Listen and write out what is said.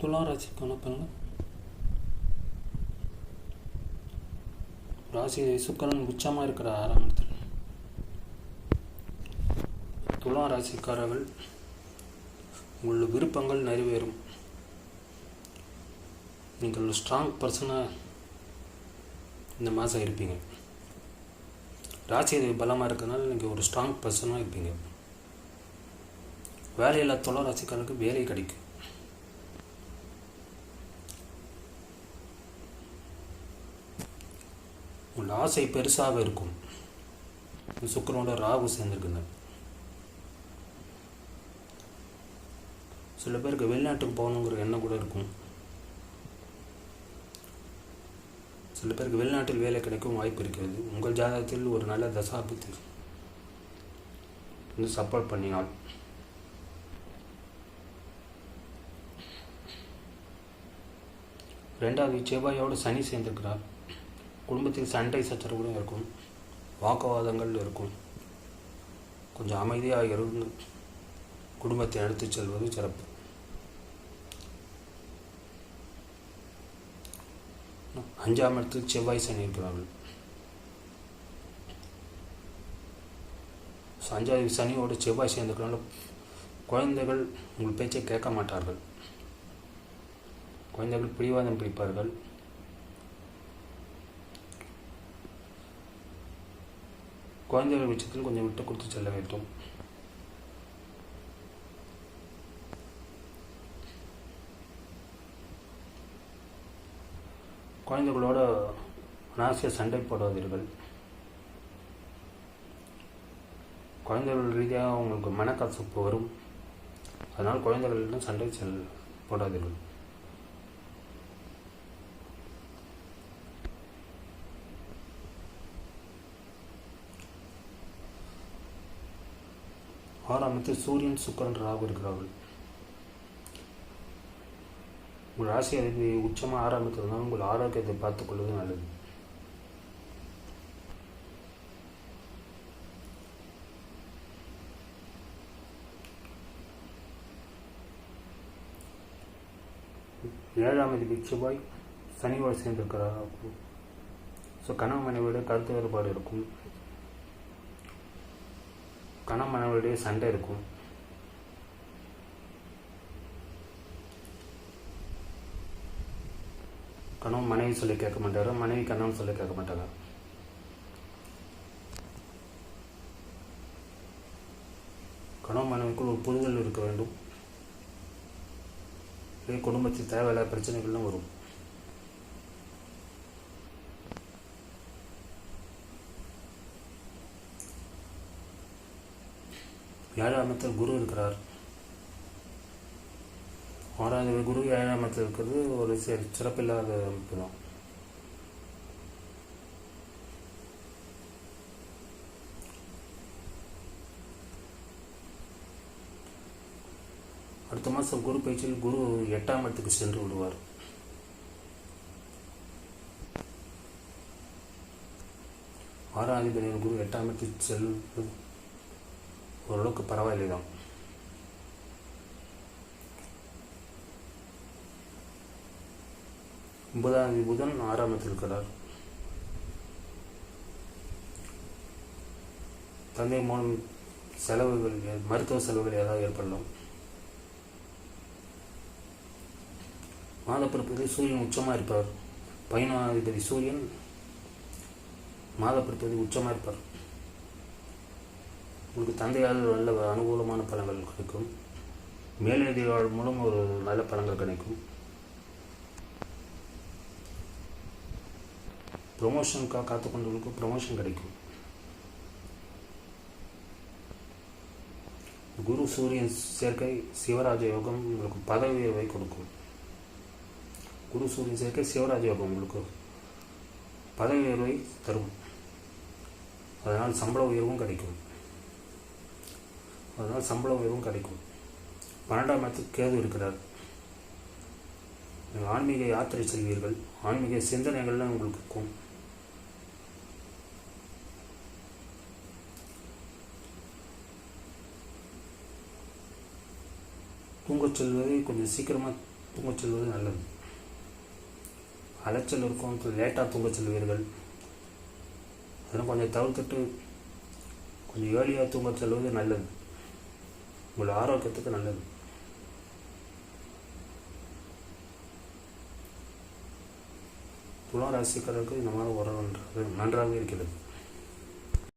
துலா ராசிக்கான பலன்கள்? ராசி சுக்கரன் உச்சமாக இருக்கிற ஆறாம் இடத்துல. துலா ராசிக்காரர்கள் உங்களோட விருப்பங்கள் நிறைவேறும். நீங்கள் ஸ்ட்ராங் பர்சனாக இந்த மாதம் இருப்பீங்க. ராசி பலமாக இருக்கிறதுனால நீங்கள் ஒரு ஸ்ட்ராங் பர்சனாக இருப்பீங்க. வேலையில்லா துலா ராசிக்காரருக்கு வேலை கிடைக்கும். உங்கள் ஆசை பெருசாக இருக்கும். சுக்கரனோட ராகு சேர்ந்துருக்குங்க. சில பேருக்கு வெளிநாட்டுக்கு போகணுங்கிற எண்ணம் கூட இருக்கும். சில பேருக்கு வெளிநாட்டில் வேலை கிடைக்கும் வாய்ப்பு இருக்கிறது. உங்கள் ஜாதகத்தில் ஒரு நல்ல தசாபுத்தி. வந்து சப்போர்ட் பண்ணினால். ரெண்டாவது செவ்வாயோடு சனி சேர்ந்திருக்கிறார். குடும்பத்தில் சண்டை சச்சரவுகளும் இருக்கும். வாக்குவாதங்கள் இருக்கும். கொஞ்சம் அமைதியாக இருந்து குடும்பத்தை எடுத்துச் செல்வது சிறப்பு. அஞ்சாம் இடத்தில் செவ்வாய் சனி இருக்கிறார்கள். அஞ்சாவது சனியோடு செவ்வாய் சேர்ந்துக்கிறனால குழந்தைகள் உங்கள் பேச்சை கேட்க மாட்டார்கள். குழந்தைகள் பிடிவாதம் பிடிப்பார்கள். குழந்தைகள் விஷயத்தில் கொஞ்சம் விட்டு கொடுத்து செல்ல வேண்டும். குழந்தைகளோட அனாவசிய சண்டை போடாதீர்கள். குழந்தைகள் ரீதியாக உங்களுக்கு மனக்கசப்பு வரும். அதனால் குழந்தைகளிடம் சண்டை செல் போடாதீர்கள். ஆறாமத்தில் சூரியன் சுக்கரன் ராகு இருக்கிறார்கள். உங்கள் ராசி அதிபதி உச்சமாக ஆறாமத்தில் உங்கள் ஆரோக்கியத்தை பார்த்துக்கொள்வது நல்லது. ஏழாம் தேதி செவ்வாய் சனிவாய் சேர்ந்திருக்கிறார். ஸோ கணவன் மனைவியோட கருத்து வேறுபாடு இருக்கும். கணவன் மனைவியோடைய சண்டை இருக்கும். கணவன் மனைவி சொல்லி கேட்க மாட்டாரு மனைவி கணவன் சொல்லி கேட்க மாட்டாங்க கணவன் மனைவிக்குள் ஒரு புரிதல் இருக்க வேண்டும். குடும்பத்தில் தேவையில்லாத பிரச்சனைகள்லாம் வரும். ஏழாமத்தில் குரு இருக்கிறார். ஆறாவது குரு ஏழாமத்தில் இருக்கிறது ஒரு சிறப்பில்லாத அமைப்பு தான். அடுத்த மாதம் குரு பயிற்சியில் குரு எட்டாம் இடத்துக்கு சென்று விடுவார். ஆறாம் அதிபதியின் குரு எட்டாம் இடத்துக்கு செல்வது ஓரளவுக்கு பரவாயில்லை தான் ஒன்பதாம் தேதி புதன் ஆறாமத்தில் இருக்கிறார். தந்தை மூலம் செலவுகள் மருத்துவ செலவுகள் ஏதாவது ஏற்படலாம். மாதப்பிறப்பதில் சூரியன் உச்சமாக இருப்பார். பதினாதிபதி சூரியன் மாதப்பிறப்பதி உச்சமாக இருப்பார். உங்களுக்கு தந்தையால் நல்ல அனுகூலமான பழங்கள் கிடைக்கும். மேலதிகாரி மூலம் ஒரு நல்ல பலன்கள் கிடைக்கும். ப்ரொமோஷனுக்காக காத்து கொண்டவங்களுக்கு ப்ரொமோஷன் கிடைக்கும். குரு சூரியன் சேர்க்கை சிவராஜ யோகம் உங்களுக்கு பதவி உயர்வை கொடுக்கும். குரு சூரியன் சேர்க்கை சிவராஜ யோகம் உங்களுக்கு பதவி உயர்வை தரும். அதனால் சம்பள உயர்வும் கிடைக்கும். அதனால் சம்பள உயர்வும் கிடைக்கும். பன்னெண்டாம் இடத்துக்கு கேது இருக்கிறார். நீங்கள் ஆன்மீக யாத்திரை செல்வீர்கள். ஆன்மீக சிந்தனைகள்லாம் உங்களுக்கு இருக்கும். தூங்கச் செல்வது கொஞ்சம் சீக்கிரமாக தூங்கச் செல்வது நல்லது. அலைச்சல் இருக்கும் லேட்டாக தூங்கச் செல்வீர்கள். அதெல்லாம் கொஞ்சம் தவிர்த்துட்டு கொஞ்சம் ஏர்லியாக தூங்கச் செல்வது நல்லது. உங்கள் ஆரோக்கியத்துக்கு நல்லது. துலா ராசிக்காரருக்கு இந்த மாதிரி உரம் நன்றாக இருக்கிறது.